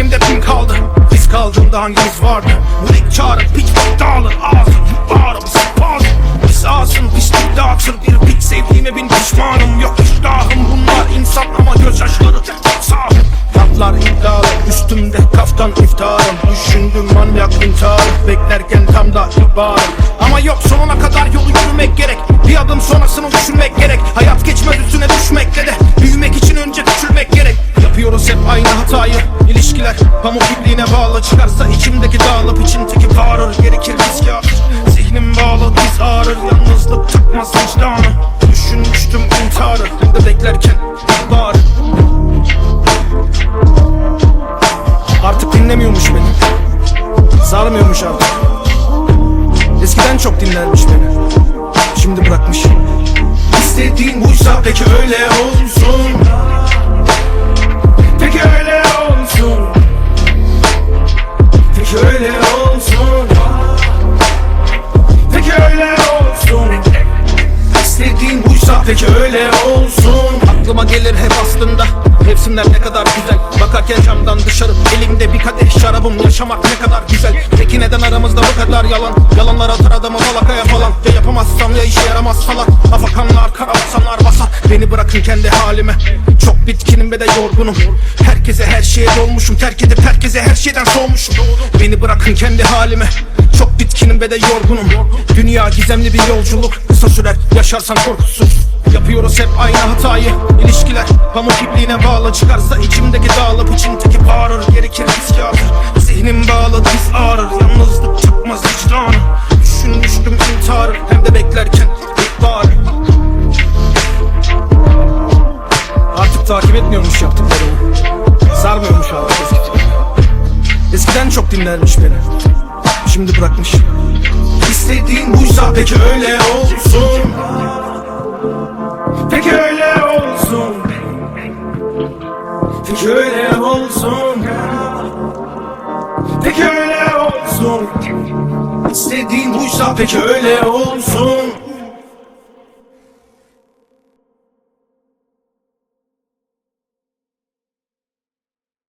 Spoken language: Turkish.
elimde pin kaldı. Biz kaldığında hangimiz vardı? Bu tek çağrı kaftan iftiharım Düşündüm manyak intihar Beklerken tam da ihbarım Ama yok sonuna kadar yolu yürümek gerek. Bir adım sonrasını düşünmek gerek. Hayat geçmez üstüne düşmekle de Büyümek için önce küçülmek gerek. Yapıyoruz hep aynı hatayı. İlişkiler pamuk ipliğine bağlı. Çıkarsa içimdeki dağılıp içimdeki bağırır Gerekir risk alır Zihnim bağlı diz ağrır. Yalnızlık takmaz Sarmıyormuş artık Eskiden çok dinlermiş beni. Şimdi bırakmış. İstediğin buysa peki öyle olsun. Peki öyle olsun. Peki öyle olsun. Peki öyle olsun. İstediğin buysa peki öyle olsun. Aklıma gelir hep aslında. Mevsimler ne kadar güzel Bakarken camdan dışarı. Elimde bir kadeh şarabım. Yaşamak ne kadar güzel. Peki neden aramızda bu kadar yalan? Yalanlar atar adamı balakaya falan. Ya yapamazsam ya işe yaramaz falan. Afakanlar karamsanlar basar Beni bırakın kendi halime. Çok bitkinim ve de yorgunum. Herkese her şeye dolmuşum. Terk edip herkese her şeyden soğumuşum. Beni bırakın kendi halime. Çok bitkinim ve de yorgunum. Dünya gizemli bir yolculuk. Kısa sürer yaşarsan korkusuz. Yapıyoruz hep aynı hatayı. İlişkiler pamuk ipliğine bağlı. Çıkarsa içimdeki dağılıp ağrır Yalnızlık çıkmaz vicdanı Düşünmüştüm intiharı Hem de beklerken ihbarı Artık takip etmiyormuş yaptıklarımı. Sarmıyormuş artık eskisi Eskiden çok dinlermiş beni. Şimdi bırakmış. İstediğin buysa peki öyle olsun. Peki öyle olsun. Peki öyle olsun. Peki öyle buysa peki öyle olsun